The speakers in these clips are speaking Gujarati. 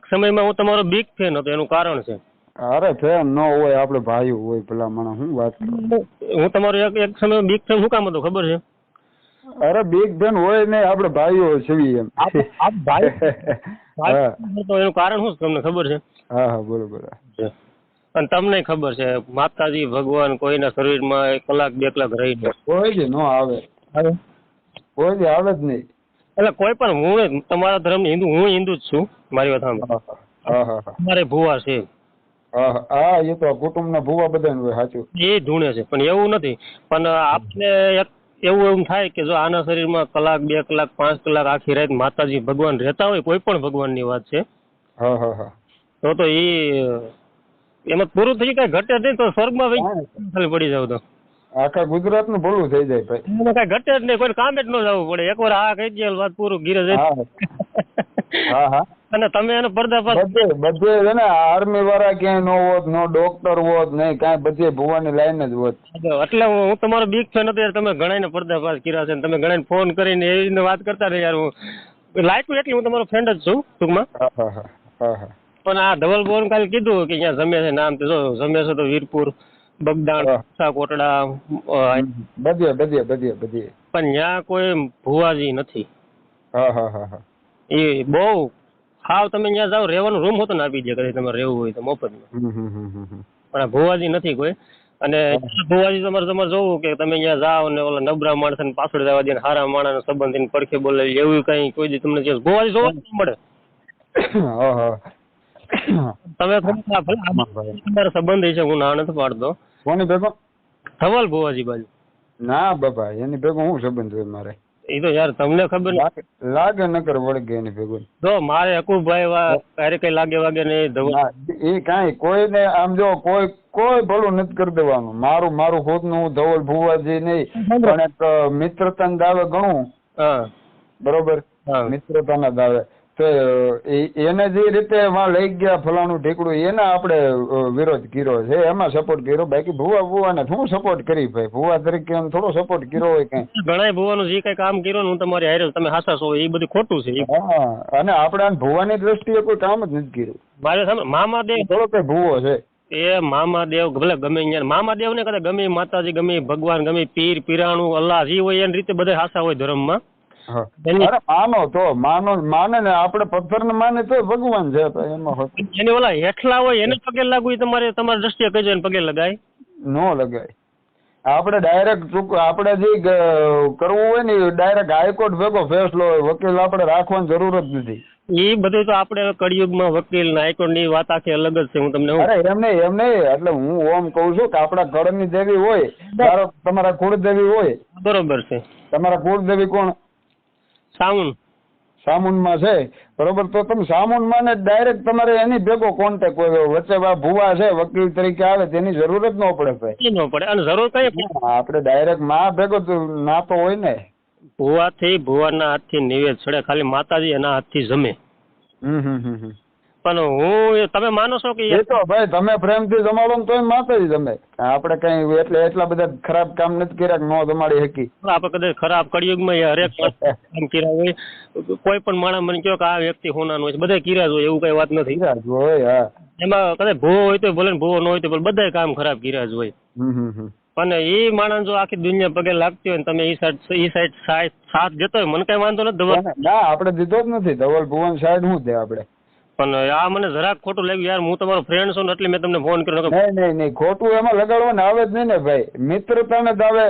સમયમાં હું તમારો બિગ ફેન હતો એનું કારણ છે. અરે ફેન ન હોય આપણે ભાઈ હોય પેલા મને શું વાત હું તમારો એક એક સમય બિગ ફેન શું કામ હતો ખબર છે? અરે બિગ ફેન હોય ને આપણે ભાઈઓ છીએ એમ. આપ- ભાઈ- તો એનું કારણ શું તમને ખબર છે? હા હા બોલો બોલો અને તમને ખબર છે માતાજી ભગવાન કોઈના શરીરમાં એક કલાક બે કલાક રહી જાય કોઈ જ ન આવે. કોઈ જ આવે જ નહીં. એટલે કોઈ પણ હું તમારા ધર્મની હિન્દુ હું હિન્દુ જ છું મારી વાત સાંભળો. મારે ભુવા છે. હા એ તો કુટુંબના ભુવા બધા હોય સાચું. એ ધૂણે છે પણ એવું નથી. પણ આપણે એક એવું એવું થાય કે જો આના શરીરમાં કલાક બે કલાક પાંચ કલાક આખી રાત માતાજી ભગવાન રહેતા હોય કોઈ પણ ભગવાનની વાત છે. હા હા હા. તો તો એ એમાં પૂરું થઈ કઈ ઘટે નહીં તો સ્વર્ગમાં ખાલી પડી જાવ તો. આખા ગુજરાતનું ભૂલું થઈ જાય ભાઈ. કઈ ઘટે જ નહીં કોઈ કામે જ ન જવું પડે. એકવાર આ કહી દે વાત પૂરું ગીરે જાય હા. હા અને તમે એનો પર્દાફાશ બધે બધે છે ને આર્મી વાળા ક્યાંય નો હોત નો ડોક્ટર હોત નહીં કાંઈ બધે ભુવાની લાઈન જ હોત. એટલે હું તમારો બીક ફેન હતો યાર તમે ઘણાને પર્દાફાશ કર્યા છે તમે ઘણાને ફોન કરીને એવી રીતે વાત કરતા રહે યાર હું લાયકું એટલી હું તમારો ફ્રેન્ડ જ છું ટૂંકમાં. હા હા પણ આ ધવલ બોર કાલે કીધું કે અહીંયા જમે છે નામ તો જો જમે છે તો વીરપુર. બગદાણ કોટડા બધે બધે બધે બધે પણ ત્યાં કોઈ ભુવાજી નથી. હા હા હા હા. એ બહુ હાવ તમે ત્યાં જાવ રહેવાનું રૂમ હોતો ને આપી દે કદાચ તમારે રહેવું હોય તો મફતમાં. પણ ભુવાજી નથી કોઈ. અને ભુવાજી તમારે તમારે જોવું કે તમે ત્યાં જાઓ ને ઓલા નબરા માણસ ને પાછળ જવા દે ને હારા માણસ સંબંધી પડખે બોલે એવું કઈ કોઈ દી તમને ભુવાજી જોવા નહીં મળે. તમે સંબંધી છે હું ના નથી પાડતો. કોની ભેગો? ધવલ ભુવાજી બાજુ. ના બાપા એની ભેગો હું સંબંધ હોય મારે. એ તો યાર તમને ખબર લાગે નકર વળગે એની ભેગો. તો મારે હકુભાઈ ક્યારે કઈ લાગે વાગે નહીં ધવલ. ના, એ કાંઈ કોઈને આમ જો કોઈ કોઈ ભલું નથી કરી દેવાનું. મારું મારું ખુદનું ધવલ ભુવાજી નહીં પણ એક મિત્રતાના દાવે ગણું. હા. બરોબર? હા. મિત્રતાના દાવે. એને જે રીતે વાં લઈ ગયા ફલાણું ઢીકડું એને આપણે વિરોધ કર્યો છે. એમાં સપોર્ટ કર્યો. બાકી ભુવા ભુવા ને શું સપોર્ટ કરી ભાઈ? ભુવા તરીકે થોડો સપોર્ટ કર્યો હોય કઈ ઘણા ભુવાનું જે કઈ કામ કર્યું ને હું તમારી હારે તમે હાસા છો એ બધું ખોટું છે. હા અને આપણે ભુવાની દ્રષ્ટિએ કોઈ કામ જ નથી કર્યું. મારે સામે મામાદેવ થોડો કઈ ભુવો છે. એ મામાદેવ ભલે ગમે અહીંયા મામાદેવ ને કદાચ ગમે માતાજી ગમે ભગવાન ગમે પીર પીરાણું અલ્લાહ જે હોય એની રીતે બધા હાસા હોય ધર્મમાં. અરે માનો તો માનો માને ને આપણે પથ્થર ને માને તો ભગવાન છે તો એમાં હોતું ઓલા હેઠલા હોય એને પગે લાગવું તમારે તમારી દ્રષ્ટિએ કહેજો એને પગે લગાય? નો લગાય. આપણે ડાયરેક્ટ ચૂક આપણે જે કરવું હોય ને ડાયરેક્ટ હાઈકોર્ટ ભેગો ફેસલો હોય વકીલ આપણે રાખવાની જરૂર જ નથી. એ બધું તો આપણે કળિયુગમાં વકીલ ને હાઈકોર્ટની વાત આખી અલગ જ છે હું તમને અરે એમ નહીં એમ નહીં એટલે હું ઓમ કહું છું કે આપણા કળની દેવી હોય તમારા કુળદેવી હોય. બરોબર છે. તમારા કુળદેવી કોણ? સાઉન્ડ સામુનમાં છે? બરોબર તો તમે સામુનમાં ને ડાયરેક્ટ તમારે એની ભેગો કોન્ટેક હોય. વચ્ચે ભુવા છે વકીલ તરીકે આવે તેની જરૂર જ ન પડે ભાઈ. ન પડે. અને જરૂર કઈ આપણે ડાયરેક્ટમાં ભેગો તો નાતો હોય ને. ભુવાથી ભુવાના હાથથી નિવેદ ચડે ખાલી માતાજી એના હાથથી જમે. હમ હમ હમ હમ. પણ હું તમે માનો છો કે એ તો ભાઈ તમે પ્રેમથી જમાડો ને તોય માતાજી તમે. આપણે કઈ એટલે એટલા બધા ખરાબ કામ નથી કર્યા નો જમાડી શકી આપણે કદાચ ખરાબ કળિયુગમાં એ હરેક કામ કર્યા હોય. કોઈ પણ માણસ મને કહો કે આ વ્યક્તિ હોનાનો હોય બધા કર્યા જ હોય એવું કઈ વાત નથી. કર્યા જ હોય હા. એમાં કદાચ ભૂવો હોય તો ભલે ભૂવો ન હોય તો ભલે બધાય કામ ખરાબ કર્યા જ હોય. અને એ માણસ જો આખી દુનિયા પગે લાગતી હોય ને તમે એ સાઈડ એ સાઈડ સાઈડ સાથ જતો હોય મને કઈ વાંધો નથી ધવલ. ના આપણે દીધો જ નથી. ધવલ ભુવન સાઈડ શું છે આપણે. પણ આ મને જરાક ખોટું લાગ્યું યાર હું તમારો ફ્રેન્ડ છું ને એટલે મેં તમને ફોન કર્યો. નહીં નહીં નહીં ખોટું એમાં લગાડવાનું આવે જ નહીં ને ભાઈ. મિત્રતાને જ આવે.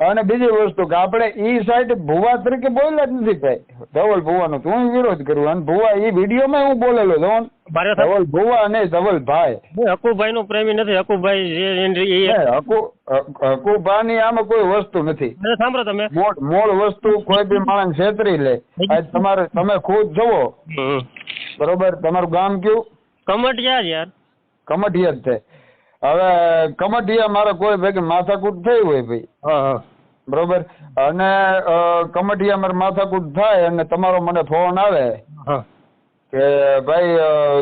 અને બીજી વસ્તુ કે આપણે ઈ સાઈડ ભુવા તરીકે બોલ્યા જ નથી ભાઈ. ધવલ ભુવાનો તો હું વિરોધ કરું. અને ભુવા એ વિડીયોમાં હું બોલેલો મારે ધવલ ભુવા નહીં ધવલ ભાઈ. હકુભાઈ નો પ્રેમી નથી હકુભાઈ હકુ હકુભાની આમાં કોઈ વસ્તુ નથી. સાંભળો તમે. મૂળ વસ્તુ કોઈ બી માણસ છેતરી લે. આજ તમારે તમે ખુદ જુઓ. બરોબર? તમારું ગામ કયું? કમટિયા જ યાર. કમટિયા જ છે. હવે કમટિયા મારે કોઈ ભાઈ માથાકૂટ થઈ હોય ભાઈ. હા હા. બરોબર? અને કમટિયા મારે માથાકૂટ થાય અને તમારો મને ફોન આવે હા. કે ભાઈ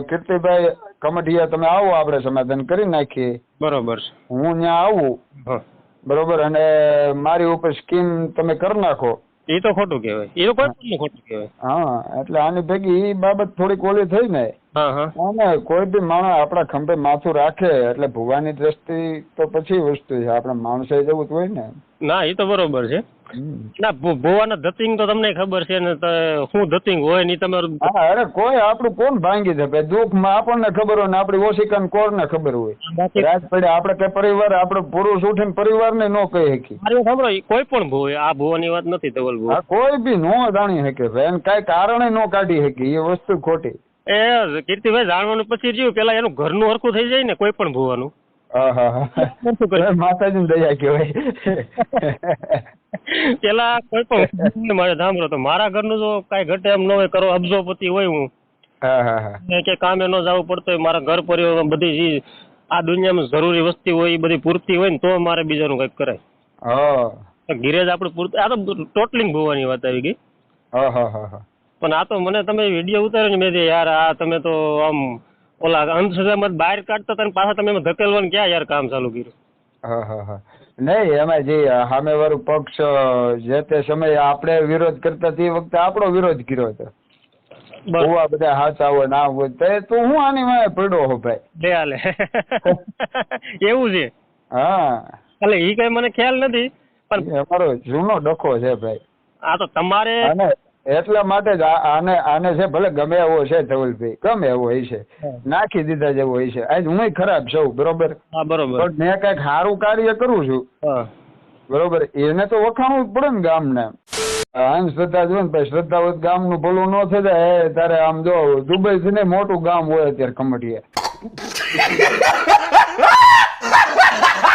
કીર્તિભાઈ કમટિયા તમે આવો આપણે સમાધાન કરી નાખીએ. બરોબર હું ત્યાં આવું. હા. બરોબર? અને મારી ઉપર સ્કીમ તમે કરી નાખો. એ તો ખોટું કહેવાય. એ તો કોઈ પણ ખોટું કહેવાય. હા એટલે આની ભેગી એ બાબત થોડીક ઓલી થઈ ને. અને કોઈ બી માણસ આપણા ખંભે માથું રાખે એટલે ભુવાની દ્રષ્ટિ તો પછી વસ્તુ છે. આપણે માણસે જવું જ હોય ને. ના એ તો બરોબર છે. ના ભુવાના ધતિંગ તો તમને ખબર છે ને તો શું ધતિંગ હોય નહીં તમારું અરે કોઈ આપણું કોણ ભાંગી દે? ભાઈ દુઃખમાં આપણને ખબર હોય ને આપણી ઓશિકાને કોરને ખબર હોય. રાત પડે આપણે કઈ પરિવાર આપણે પુરુષ ઉઠીને પરિવારને ન કહી શકી મારી ખબર કોઈ પણ ભૂ આ ભુવાની વાત નથી ધવલ ભૂ કોઈ બી નો જાણી શકે એને કાંઈ કારણે નો કાઢી શકી એ વસ્તુ ખોટી. એ કીર્તિભાઈ જાણવાનું પછી રહ્યું પેલા એનું ઘરનું હરખું થઈ જાય ને કોઈ પણ ભુવાનું. માતાજીની દયા કહેવાય. પેલા કોઈ પણ મારે સાંભળો તો મારા ઘરનું જો કાંઈ ઘટે એમ ન હોય કરો અબજોપતિ હોય હું. કે કામે ન જવું પડતું હોય મારા ઘર પરિવાર બધી જે આ દુનિયામાં જરૂરી વસ્તી હોય એ બધી પૂરતી હોય ને તો મારે બીજાનું કંઈક કરાય. ઘીરે આપણે પૂરતી આ તો ટોટલિંગ ભૂવાની વાત આવી ગઈ. હા હા હા હા. પણ આ તો મને તમે વીડિયો ઉતાર્યો ને મેં યાર આ તમે તો આમ ઓલા અંધશ્રદ્ધામાં બહાર કાઢતા તને પાછા તમે ધકેલવાનું ક્યાં યાર કામ ચાલુ કર્યું? હા હા હા. નહીં એમાં જે સામે વાળું પક્ષ જે તે સમયે આપણે વિરોધ કરતા તે વખતે આપણો વિરોધ કર્યો હતો. બસ. બધા હાચા હોય ના હોય તો તું હું આની મારે પડ્યો હો ભાઈ. દે હાલે. એવું છે? હા. એટલે એ કઈ મને ખ્યાલ નથી પણ અમારો જૂનો ડખો છે ભાઈ. આ તો તમારે એટલા માટે જ આને આને છે ભલે ગમે એવો છે ધવલભાઈ ગમે એવો હોય છે. નાખી દીધા જેવો હોય છે. આજ હું ખરાબ છું બરોબર? બરોબર. પણ મેં કંઈક સારું કાર્ય કરું છું. બરોબર? એને તો વખાણવું જ પડે ને ગામને. અંધશ્રદ્ધા જો ને ભાઈ શ્રદ્ધા હોય તો ગામનું ભલું ન થઈ જાય. તારે આમ જો દુબઈ થી ને મોટું ગામ હોય અત્યારે કમટિયા